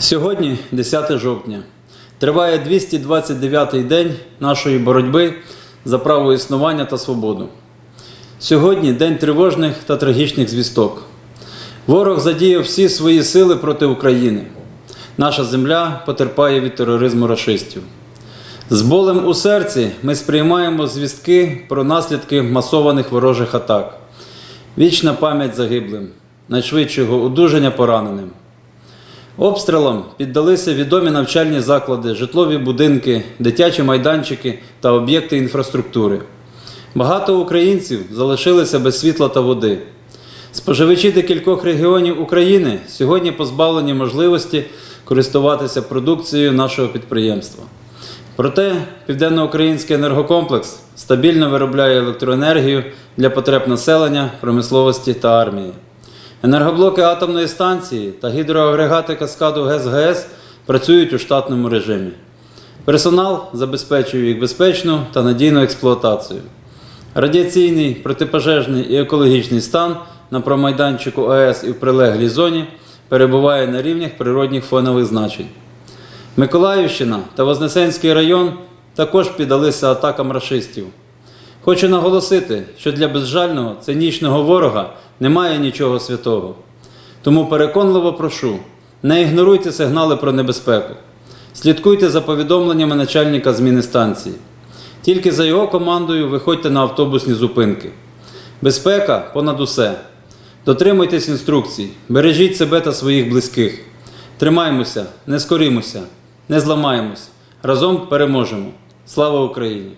Сьогодні 10 жовтня. Триває 229-й день нашої боротьби за право існування та свободу. Сьогодні день тривожних та трагічних звісток. Ворог задіяв всі свої сили проти України. Наша земля потерпає від тероризму рашистів. З болем у серці ми сприймаємо звістки про наслідки масованих ворожих атак. Вічна пам'ять загиблим, найшвидшого одужання пораненим. Обстрілам піддалися відомі навчальні заклади, житлові будинки, дитячі майданчики та об'єкти інфраструктури. Багато українців залишилися без світла та води. Споживачі декількох регіонів України сьогодні позбавлені можливості користуватися продукцією нашого підприємства. Проте Південноукраїнський енергокомплекс стабільно виробляє електроенергію для потреб населення, промисловості та армії. Енергоблоки атомної станції та гідроагрегати каскаду ГЕС-ГЕС працюють у штатному режимі. Персонал забезпечує їх безпечну та надійну експлуатацію. Радіаційний, протипожежний і екологічний стан на промайданчику АЕС і в прилеглій зоні перебуває на рівнях природних фонових значень. Миколаївщина та Вознесенський район також піддалися атакам рашистів. Хочу наголосити, що для безжального, цинічного ворога немає нічого святого. Тому переконливо прошу, не ігноруйте сигнали про небезпеку. Слідкуйте за повідомленнями начальника зміни станції. Тільки за його командою виходьте на автобусні зупинки. Безпека понад усе. Дотримуйтесь інструкцій, бережіть себе та своїх близьких. Тримаймося, не скорімося, не зламаємось. Разом переможемо. Слава Україні!